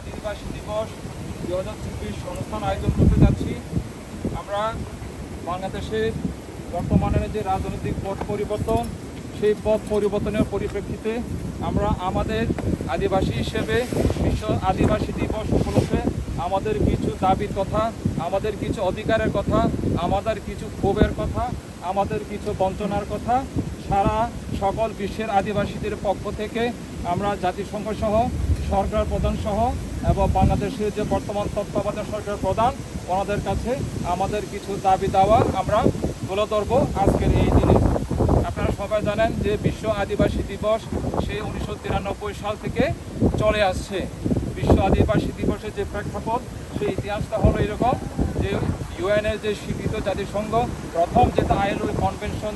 আদিবাসী দিবস দু হাজার চব্বিশ অনুষ্ঠান আয়োজন করতে যাচ্ছি। আমরা বাংলাদেশের বর্তমানে যে রাজনৈতিক পথ পরিবর্তন, সেই পথ পরিবর্তনের পরিপ্রেক্ষিতে আমরা আমাদের আদিবাসী হিসেবে, বিশ্ব আদিবাসী দিবস উপলক্ষে আমাদের কিছু দাবির কথা, আমাদের কিছু অধিকারের কথা, আমাদের কিছু ক্ষোভের কথা, আমাদের কিছু বঞ্চনার কথা সারা সকল বিশ্বের আদিবাসীদের পক্ষ থেকে আমরা জাতিসংঘ সহ সরকার প্রধান সহ এবং বাংলাদেশের যে বর্তমান তত্ত্বাবধায়ক সরকার প্রধান, ওনাদের কাছে আমাদের কিছু দাবি দাওয়া আমরা তুলে ধরবো আজকের এই দিনে। আপনারা সবাই জানেন যে বিশ্ব আদিবাসী দিবস সেই উনিশশো তিরানব্বই সাল থেকে চলে আসছে। বিশ্ব আদিবাসী দিবসের যে প্রেক্ষাপট, সেই ইতিহাসটা হলো এরকম যে ইউএনের যে স্বীকৃত জাতিসংঘ, প্রথম যেটা ILO convention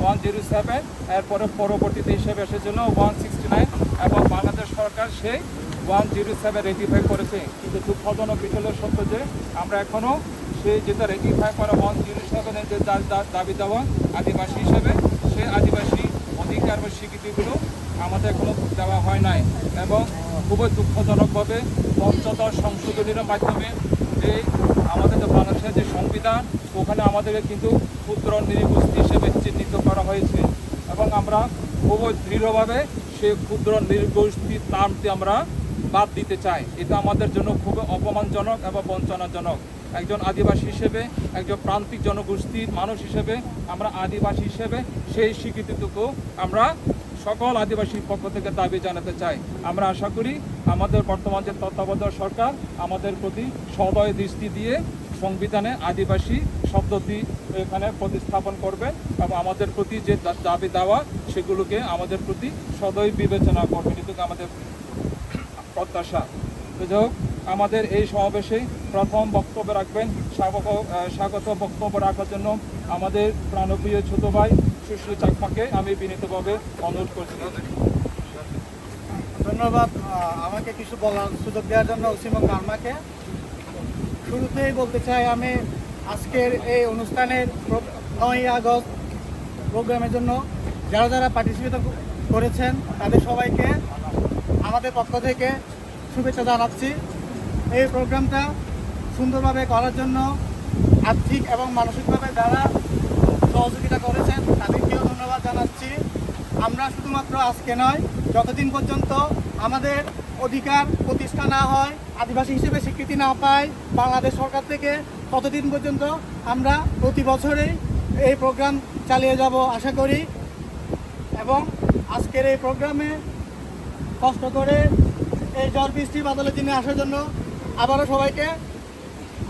one zero seven, এরপরে পরবর্তীতে হিসেবে এসেছিল ওয়ান সিক্সটি নাইন, এবং বাংলাদেশ সরকার সেই ওয়ান জিরো সেভেন রেটিফাই করেছে। কিন্তু দুঃখজনক বিষয় সত্য যে, আমরা এখনও সে যেটা রেটিফাই করা ওয়ান জিরো সেভেনের যে দাবি দেওয়া আদিবাসী হিসেবে সে আদিবাসী অধিকার বা স্বীকৃতিগুলো আমাদের এখনও দেওয়া হয় নাই। এবং খুবই দুঃখজনকভাবে পঞ্চদশ সংশোধনীর মাধ্যমে যে আমাদের যে বাংলাদেশের যে সংবিধান, ওখানে আমাদেরকে কিন্তু ক্ষুদ্র নৃগোষ্ঠী হিসেবে চিহ্নিত করা হয়েছে। এবং আমরা খুবই দৃঢ়ভাবে সেই ক্ষুদ্র নৃগোষ্ঠীর নামটি আমরা বাদ দিতে চাই এটা আমাদের জন্য খুবই অপমানজনক এবং বঞ্চনাজনক। একজন আদিবাসী হিসেবে, একজন প্রান্তিক জনগোষ্ঠীর মানুষ হিসেবে, আমরা আদিবাসী হিসেবে সেই স্বীকৃতিটুকু আমরা সকল আদিবাসীর পক্ষ থেকে দাবি জানাতে চাই। আমরা আশা করি আমাদের বর্তমান যে তত্ত্বাবধায়ক সরকার, আমাদের প্রতি সদয় দৃষ্টি দিয়ে সংবিধানে আদিবাসী শব্দটি এখানে প্রতিস্থাপন করবেন এবং আমাদের প্রতি যে দাবি দেওয়া, সেগুলোকে আমাদের প্রতি সদয় বিবেচনা করবেন এটুকু আমাদের প্রত্যাশা। যাই আমাদের এই সমাবেশে প্রথম বক্তব্য রাখবেন। স্বাগত স্বাগত বক্তব্য রাখার জন্য আমাদের প্রাণপ্রিয় ছোট ভাই সুশ্রী চাকমাকে আমি বিনীতভাবে অনুরোধ করছি। ধন্যবাদ আমাকে কিছু বলার সুযোগ দেওয়ার জন্য অসীম গার্মাকে শুরুতেই বলতে চাই আমি আজকের এই অনুষ্ঠানের নয় আগস্ট প্রোগ্রামের জন্য যারা যারা পার্টিসিপেট করেছেন, তাদের সবাইকে আমাদের পক্ষ থেকে শুভেচ্ছা জানাচ্ছি। এই প্রোগ্রামটা সুন্দরভাবে করার জন্য আর্থিক এবং মানসিকভাবে যারা সহযোগিতা করেছেন, তাদেরকেও ধন্যবাদ জানাচ্ছি। আমরা শুধুমাত্র আজকে নয়, যতদিন পর্যন্ত আমাদের অধিকার প্রতিষ্ঠা না হয়, আদিবাসী হিসেবে স্বীকৃতি না পায়, বাংলাদেশ সরকার থেকে ততদিন পর্যন্ত আমরা প্রতি বছরেই এই প্রোগ্রাম চালিয়ে যাব আশা করি। এবং আজকের এই প্রোগ্রামে কষ্ট করে এই ঝড় বৃষ্টি, বাদলের দিনে আসার জন্য আবারও সবাইকে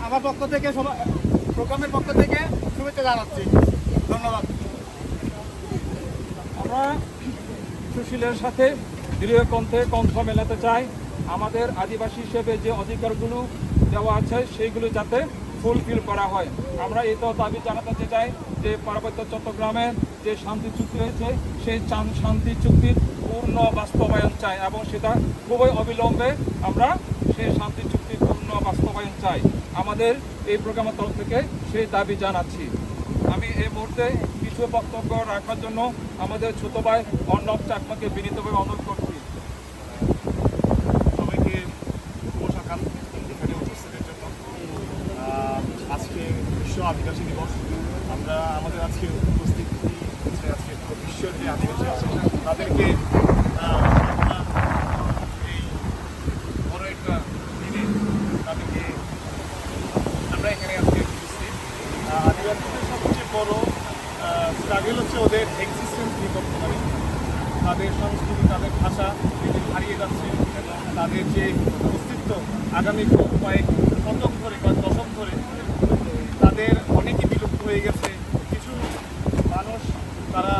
আমার পক্ষ থেকে প্রোগ্রামের পক্ষ থেকে শুভেচ্ছা জানাচ্ছি। ধন্যবাদ। আমরা সুশীলের সাথে দৃঢ় কণ্ঠে কণ্ঠ মেলাতে চাই। আমাদের আদিবাসী হিসেবে যে অধিকারগুলো দেওয়া আছে, সেইগুলো যাতে ফুলফিল করা হয়। আমরা তো দাবি জানাতে চাই যে পার্বত্য চট্টগ্রামের যে শান্তি চুক্তি হয়েছে সেই শান্তি চুক্তির পূর্ণ বাস্তবায়ন চাই এবং সেটা খুবই অবিলম্বে আমরা সেই শান্তি চুক্তির পূর্ণ বাস্তবায়ন চাই। আমাদের এই প্রোগ্রামের তরফ থেকে সেই দাবি জানাচ্ছি। আমি এই মুহূর্তে কিছু বক্তব্য রাখার জন্য আমাদের ছোট ভাই অর্ণব চাকমাকে বিনীতভাবে অনুরোধ করছি সবাইকে শুভ সকাল এখানে উপস্থিতের জন্য আহ, আজকে বিশ্ব আদিবাসী দিবস আমরা আমাদের আজকে উপস্থিতি হচ্ছে আজকে পুরো বিশ্বের যে আদিবাসী আছে তাদেরকে আহ, আমরা এই বড় একটা দিনে তাদেরকে আমরা এখানে আজকে উপস্থিত আহ, আদিবাসীদের সবচেয়ে বড় স্ট্রাগল হচ্ছে ওদের এক্সিস্টেন্স নিয়ে করতে পারে তাদের সংস্কৃতি, তাদের ভাষা হারিয়ে যাচ্ছে এবং তাদের যে অস্তিত্ব আগামী কয়েক শতক ধরে কয়েক দশক ধরে, তাদের অনেকই বিলুপ্ত হয়ে গেছে। কিছু মানুষ তারা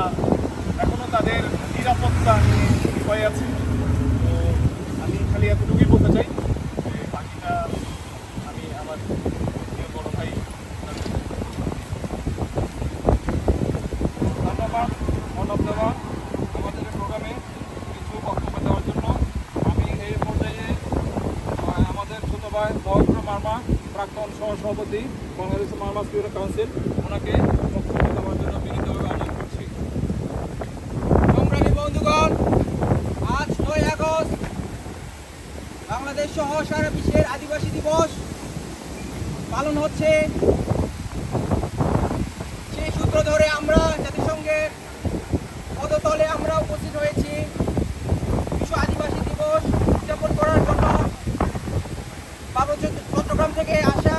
এখনও তাদের নিরাপত্তা নিয়ে ভয় আছে। তো আমি খালি এতটুকুই বলতে সভায় নরেন্দ্র মার্মা, প্রাক্তন সহসভাপতি, বাংলাদেশ মার্মা স্টুডেন্ট কাউন্সিল, ওনাকে বক্তব্য জন্য বিনীতভাবে আহ্বান সংগ্রামী বন্ধুগণ, আজ ছয় আগস্ট, বাংলাদেশ সহ সারা বিশ্বের আদিবাসী দিবস পালন হচ্ছে। সেই সূত্র ধরে আমরা জাতিসংঘের পদতলে আমরা উপস্থিত হয়েছি। বিশ্ব আদিবাসী দিবস উদযাপন করার চট্টগ্রাম থেকে আসা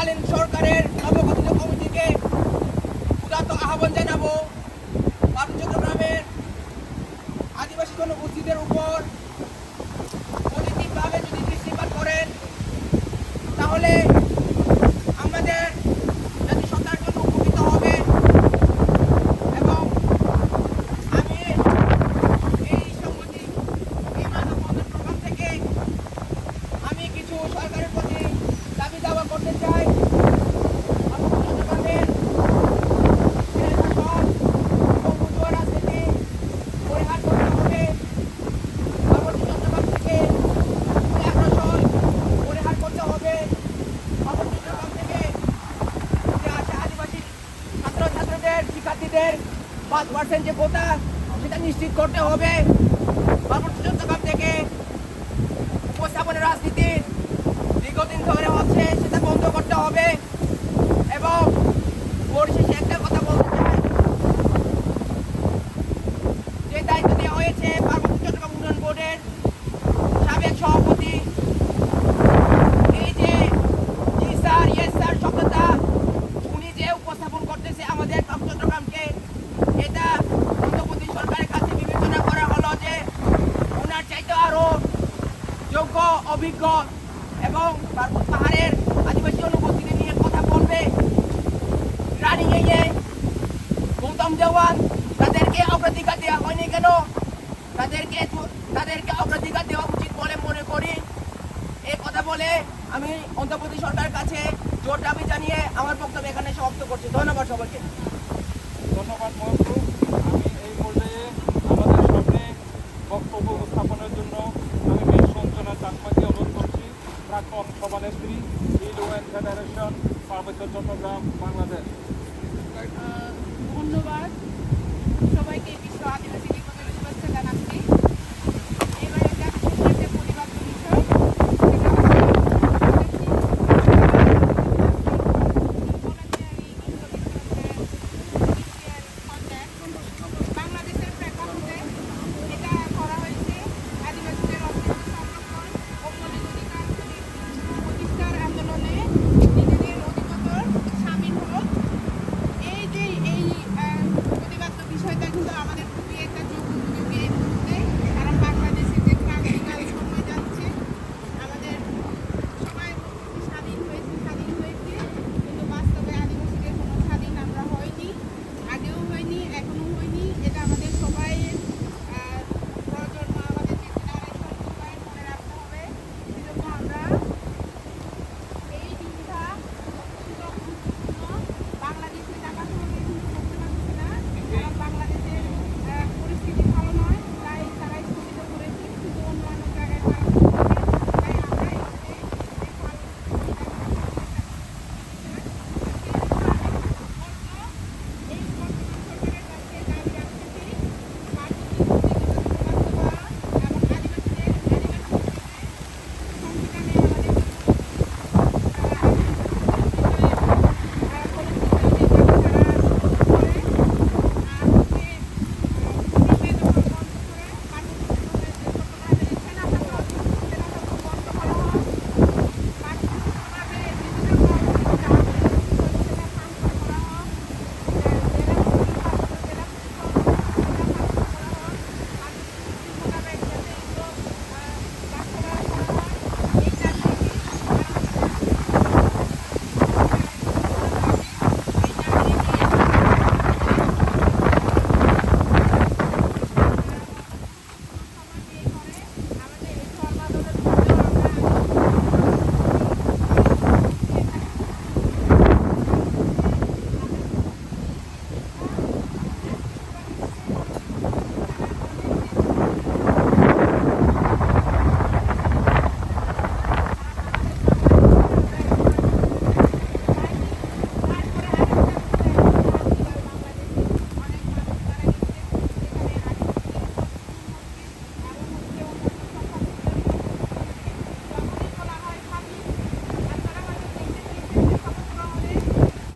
অন্তর্বর্তীকালীন সরকারের নবগঠিত কমিটিকে উদাত্ত আহ্বান জানাব। পাবন গ্রামের আদিবাসী জনগোষ্ঠীদের উপর নিশ্চিত করতে হবে। পার্বত্য চট্টগ্রাম থেকে উপস্থাপনের রাজনীতির দীর্ঘদিন ধরে হচ্ছে। ছত্তিশগড় এবং পাহাড়ের আদিবাসী অনুভূতিকে নিয়ে কথা বলবে রানী গেয়ে গৌতম দেওয়ান তাদেরকে অগ্রাধিকার দেওয়া হয়নি কেন? তাদেরকে তাদেরকে অগ্রাধিকার দেওয়া উচিত বলে মনে করি। এই কথা বলে আমি অন্ধ্রপ্রদেশ সরকারের কাছে জোর দাবি জানিয়ে আমার বক্তব্য এখানে সমাপ্ত করছি। ধন্যবাদ সবাইকে। ফাউন্ডেশন পার্বত্য চট্টগ্রাম বাংলাদেশ। ধন্যবাদ। সবাইকে